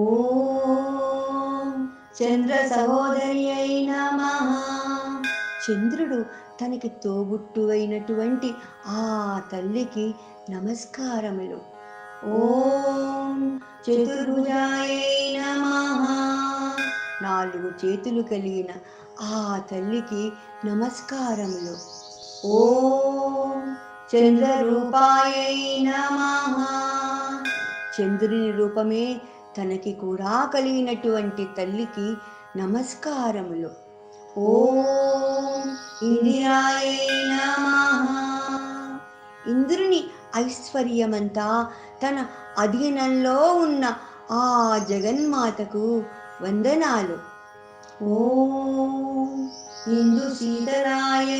ఓం చంద్ర సహోదరి అయిన చంద్రుడు తనకి తోబుట్టువైనటువంటి ఆ తల్లికి నమస్కారములు. ఓం చతుర్భుజాయ నమః. నాలుగు చేతులు కలిగిన ఆ తల్లికి నమస్కారములు. ఓం చంద్రరూపాయ నమః. చంద్రుని రూపమే తనకి కూడా కలిగినటువంటి తల్లికి నమస్కారములు. ఓం ఇందిరాయ ఇంద్రుని ఐశ్వర్యమంతా తన అధీనంలో ఉన్న ఆ జగన్మాతకు వందనాలు. ఓం ఇందు సీతరాయ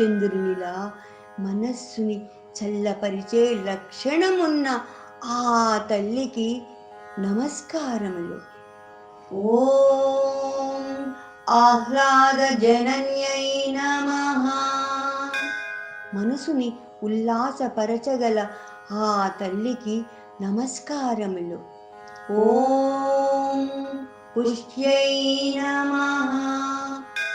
చంద్రునిలా మనస్సుని చల్లపరిచే లక్షణమున్న ఆ తల్లికి నమస్కారములు. ఓం ఆహ్లాద జనన్యై నమ. మనసుని ఉల్లాసపరచగల ఆ తల్లికి నమస్కారములు. ఓం పుష్యై నమ.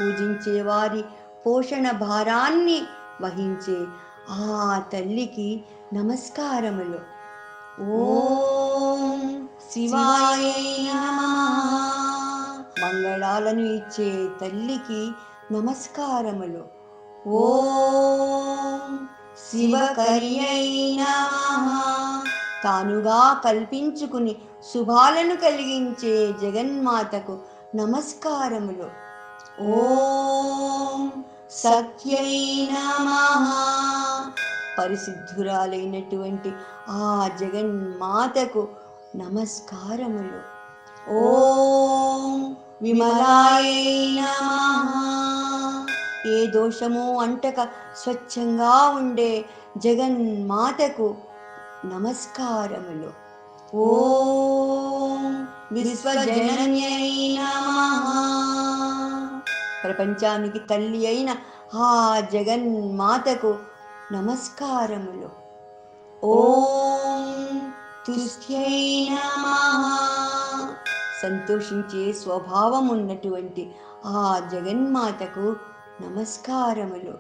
పూజించే వారి పోషణ భారాన్ని వహించే ఆ తల్లికి నమస్కారములు. ఓం శివాయ మంగళాలను ఇచ్చే తల్లికి నమస్కారములు. ఓం శివకర్యై తానుగా కల్పించుకుని శుభాలను కలిగించే జగన్మాతకు నమస్కారములు. ఓం సత్యై నమః. పరిశుద్ధురాలైనటువంటి ఆ జగన్మాతకు నమస్కారములు. ఓం విమలాయ నమః. ఏ దోషము అంటక స్వచ్ఛంగా ఉండే జగన్మాతకు నమస్కారములు. ఓం విశ్వజనన్యై నమః. ప్రపంచానికి తల్లి అయిన ఆ జగన్మాతకు నమస్కారములు. ఓం తుష్ట్యై నమః. సంతోషించే స్వభావం ఉన్నటువంటి ఆ జగన్మాతకు నమస్కారములు.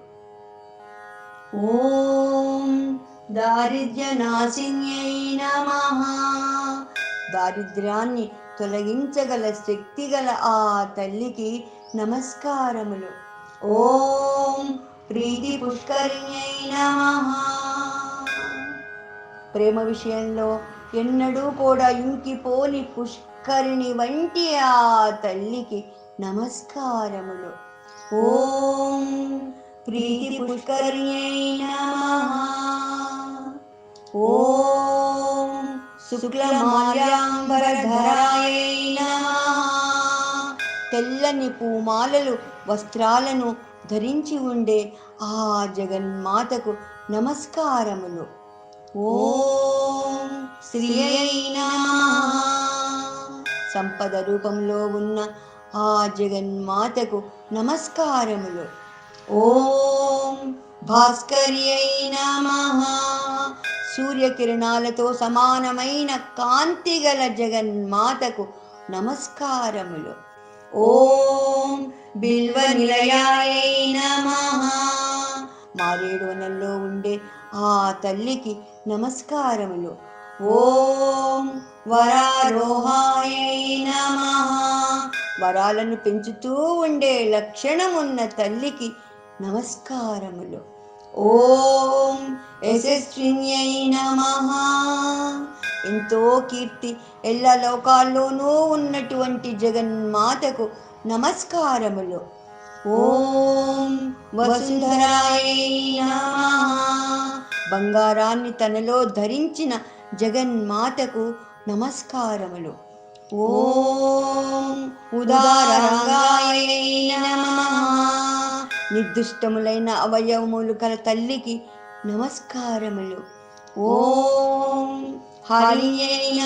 ఓం దారిద్ర్య నాశిన్యై నమః. దారిద్ర్యాన్ని తొలగించగల శక్తి గల ఆ తల్లికి నమస్కారములు. ఓం ప్రీతి పుష్కరిణ్యై నమః. ప్రేమ విషయంలో ఎన్నడూ కూడా ఇంకిపోని పుష్కరిణి వంటి ఆ తల్లికి నమస్కారములు. ఓం ప్రీతి పుష్కరిణ్యై నమ. ఓం శుక్లమాల్యాంబరధరాయ తెల్లని పూమాలలు వస్త్రాలను ధరించి ఉండే ఆ జగన్మాతకు నమస్కారములు. ఓం శ్రీ సంపద రూపంలో ఉన్న ఆ జగన్మాతకు నమస్కారములు. ఓం భాస్కర్యై నమః. సూర్యకిరణాలతో సమానమైన కాంతి గల జగన్మాతకు నమస్కారములు. ఓం బిల్వ నిలయాయై మారేడు వనంలో ఉండే ఆ తల్లికి నమస్కారములు. ఓం వరారోహాయ నమ. వరాలను పెంచుతూ ఉండే లక్షణమున్న తల్లికి నమస్కారములు. ఓం యశస్విన్యై నమః. ఎంతో కీర్తి ఎల్ల లోకాల్లోనూ ఉన్నటువంటి జగన్మాతకు నమస్కారములు. ఓం వసుంధరాయ బంగారాన్ని తనలో ధరించిన జగన్మాతకు నమస్కారములు. ఓం ఉదారంగాయ నిర్దిష్టములైన అవయవములు కల తల్లికి నమస్కారములు. ఓం హరియై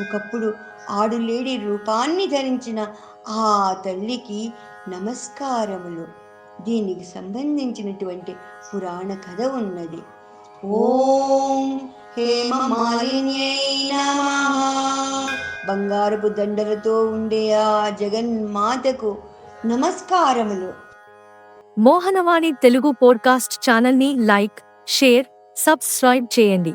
ఒకప్పుడు ఆడులేడి రూపాన్ని ధరించిన ఆ తల్లికి నమస్కారములు. దీనికి సంబంధించినటువంటి పురాణ కథ ఉన్నది. ఓం హేమమాలిన్యై బంగారపు దండలతో ఉండే ఆ జగన్మాతకు నమస్కారములు. మోహనవాణి తెలుగు పోడ్కాస్ట్ ఛానల్ని లైక్ షేర్ సబ్స్క్రైబ్ చేయండి.